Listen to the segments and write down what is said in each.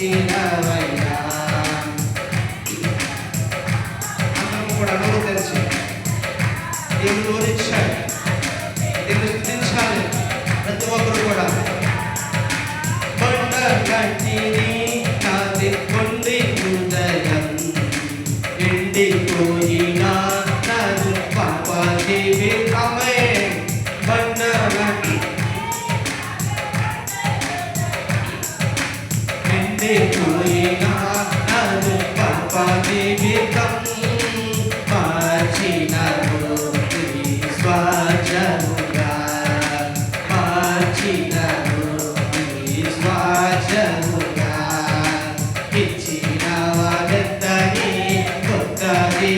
சின்னவையா కూడా నోరు తెరిచి దేవుడు నోరు ఇచ్చాడు దేవుడు స్థుతించాలి ప్రతి ఒక్కరు కూడా కొండ కట్టిని కాది కొండి హృదయం ఎండిపోయిన పాప దేవి అమ్మే ఇచ్చిన వారెంతని కొత్తది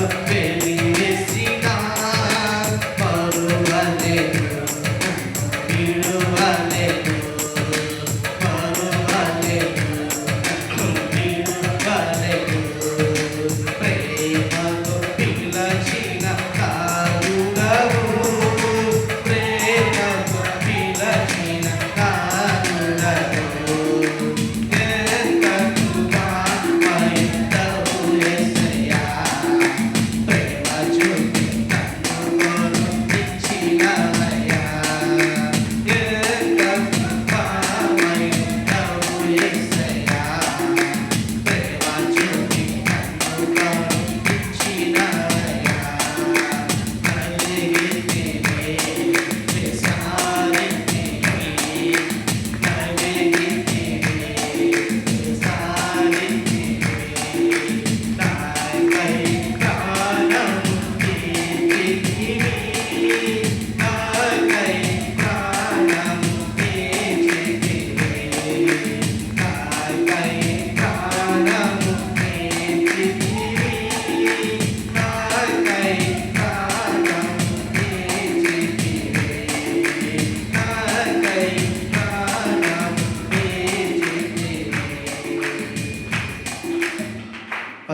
Essa pele é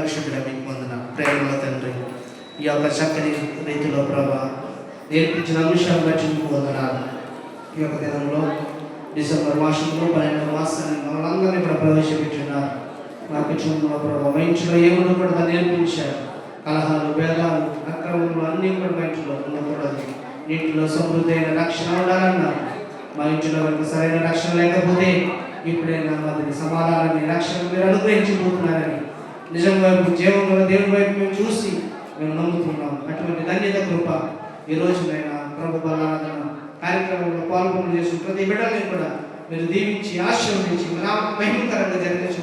పరిశుద్ధుడ మీకు పొందిన ప్రేమల తండ్రి ఈ యొక్క చక్కని రీతిలో ప్రభా నేర్పించిన అంశాలు బట్టి పొందనాలు ఈ యొక్క దినంలో డిసెంబర్ మాసంలో పన్నెండు మాసాన్ని మనందరినీ కూడా ప్రవేశపెట్టినారు. నాకు చూడంలో ప్రభావ మా ఇంట్లో ఏముండో కూడా నేర్పించారు. కలహాలు భేదాలు అక్రమములు అన్నీ కూడా మా ఇంట్లో ఉండకూడదు. నీటిలో సమృద్ధి అయిన రక్షణ ఉండాలన్నారు. మా ఇంట్లో కనుక సరైన రక్షణ లేకపోతే ఇప్పుడైనా మాదిరి సమాధానాన్ని రక్షణ మీరు అనుగ్రహించిపోతున్నారని నిజం వైపు జీవం గల దేవుని వైపు మేము చూసి మేము నమ్ముతున్నాం. అటువంటి ధన్యత కృప ఈ రోజునైనా ప్రభు బలారాధన కార్యక్రమంలో పాల్గొని చేసిన ప్రతి బిడ్డల్ని కూడా మీరు దీవించి ఆశీర్వదించి మహిమకరంగా జరిగించు